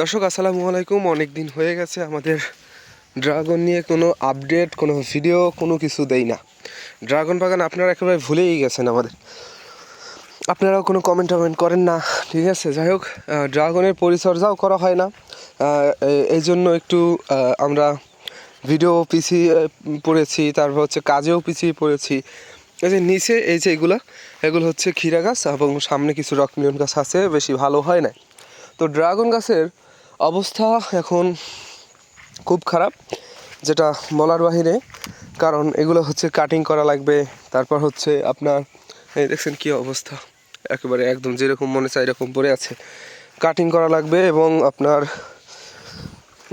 দর্শক, আসসালামু আলাইকুম। অনেক দিন হয়ে গেছে, আমাদের ড্রাগন নিয়ে কোনো আপডেট, কোনো ভিডিও, কোনো কিছু দেই না। ড্রাগন বাগান আপনারা একেবারে ভুলেই গেছেন আমাদের। আপনারাও কোনো কমেন্ট টমেন্ট করেন না, ঠিক আছে? যাই হোক ড্রাগনের পরিচর্যাও করা হয় না। এই জন্য একটু আমরা ভিডিও পিছিয়ে পড়েছি, তারপর হচ্ছে কাজেও পিছিয়ে পড়েছি। এই যে নিচে, এই যে এগুলো এগুলো হচ্ছে ক্ষীরা গাছ এবং সামনে কিছু রকমিলন গাছ আছে, বেশি ভালো হয় না তো ড্রাগন গাছের অবস্থা এখন খুব খারাপ, যেটা বলার বাহিরে, কারণ এগুলো হচ্ছে কাটিং করা লাগবে, তারপর হচ্ছে আপনার, এই দেখছেন কী অবস্থা, একেবারে একদম যেরকম মনে চায় এরকম পড়ে আছে। কাটিং করা লাগবে এবং আপনার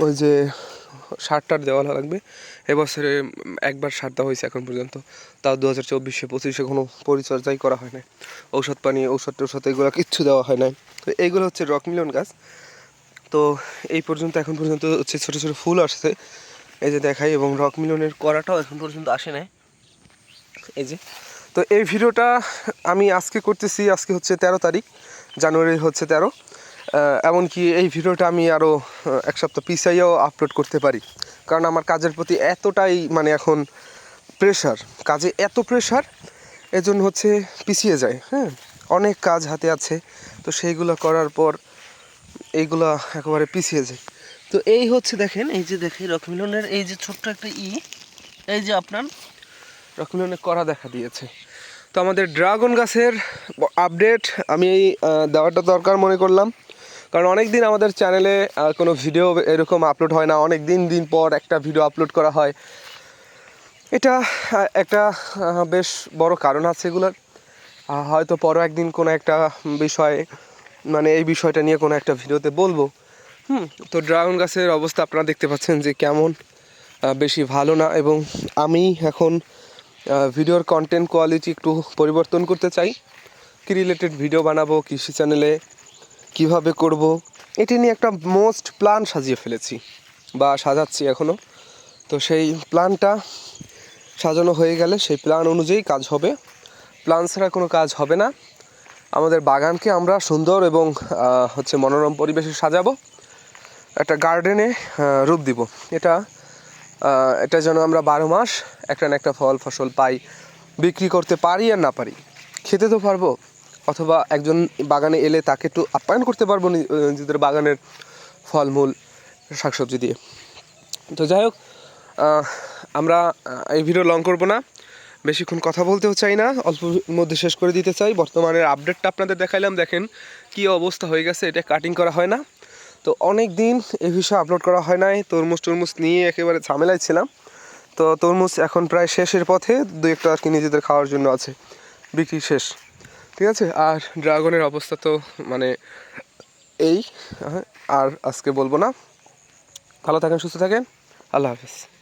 ওই যে সার টার দেওয়া লাগবে, এবছরে একবার সার দেওয়া হয়েছে এখন পর্যন্ত, তাও দু হাজার চব্বিশে, পঁচিশে কোনো পরিচর্যাই করা হয় না ঔষধ পানি ঔষধ টৌষধ এগুলো কিচ্ছু দেওয়া হয় না তো এইগুলো হচ্ছে রক মিলন গাছ তো এই পর্যন্ত, এখন পর্যন্ত হচ্ছে ছোটো ছোটো ফুল আসছে। এই যে দেখাই, এবং রক মিলনের করাটাও এখন পর্যন্ত আসে নাই। এই যে। তো এই ভিডিওটা আমি আজকে করতেছি, আজকে হচ্ছে তেরো তারিখ, জানুয়ারি হচ্ছে তেরো। এমনকি এই ভিডিওটা আমি আরও এক সপ্তাহ পিছাইয়াও আপলোড করতে পারি। কারণ আমার কাজের প্রতি এতটাই মানে এখন প্রেশার কাজে এত প্রেশার এজন্য হচ্ছে পিছিয়ে যায় হ্যাঁ? অনেক কাজ হাতে আছে। তো সেইগুলো করার পর এইগুলো একেবারে পিছিয়ে যায়। তো এই হচ্ছে দেখেন, এই যে দেখেন, রকমিলনের এই যে ছোট্ট একটা ই, এই যে আপনার রকমিলনের করা দেখা দিয়েছে। তো আমাদের ড্রাগন গাছের আপডেট আমি এই দেওয়াটা দরকার মনে করলাম। কারণ অনেক দিন আমাদের চ্যানেলে কোনো ভিডিও এরকম আপলোড হয় না। অনেক দিন দিন পর একটা ভিডিও আপলোড করা হয়। এটা একটা বেশ বড় কারণ আছে এগুলোর। হয়তো পরও একদিন কোনো একটা বিষয় মানে এই বিষয়টা নিয়ে কোনো একটা ভিডিওতে বলব। হুম, তো ড্রাগন গাছের অবস্থা আপনারা দেখতে পাচ্ছেন যে কেমন বেশি ভালো না এবং আমি এখন ভিডিওর কন্টেন্ট কোয়ালিটি একটু পরিবর্তন করতে চাই। কি রিলেটেড ভিডিও বানাবো, কৃষি চ্যানেলে কীভাবে করব, এটি নিয়ে একটা মোস্ট প্ল্যান সাজিয়ে ফেলেছি বা সাজাচ্ছি এখনও তো সেই প্ল্যানটা সাজানো হয়ে গেলে সেই প্ল্যান অনুযায়ী কাজ হবে। প্ল্যান ছাড়া কোনো কাজ হবে না। আমাদের বাগানকে আমরা সুন্দর এবং হচ্ছে মনোরম পরিবেশে সাজাবো, একটা গার্ডেনে রূপ দিব। এটা এটা যেন আমরা বারো মাস একটা না একটা ফল, ফসল পাই, বিক্রি করতে পারি আর না পারি। খেতে তো পারব, অথবা একজন বাগানে এলে তাকে একটু আপ্যায়ন করতে পারব নিজেদের বাগানের ফলমূল, শাকসবজি দিয়ে। তো যাই হোক আমরা এই ভিডিও লং করব না। বেশিক্ষণ কথা বলতেও চাই না অল্পর মধ্যে শেষ করে দিতে চাই। বর্তমানের আপডেটটা আপনাদের দেখাইলাম দেখেন কি অবস্থা হয়ে গেছে এটা কাটিং করা হয় না। তো অনেক দিন এই বিষয়ে আপলোড করা হয় নাই তরমুজ টরমুজ নিয়ে একেবারে ঝামেলায় ছিলাম। তো তরমুজ এখন প্রায় শেষের পথে দু একটা আর কি নিজেদের খাওয়ার জন্য আছে বিক্রি শেষ। ঠিক আছে? আর ড্রাগনের অবস্থা তো মানে এই হ্যাঁ, আর আজকে বলব না। ভালো থাকেন সুস্থ থাকেন। আল্লাহ হাফিজ।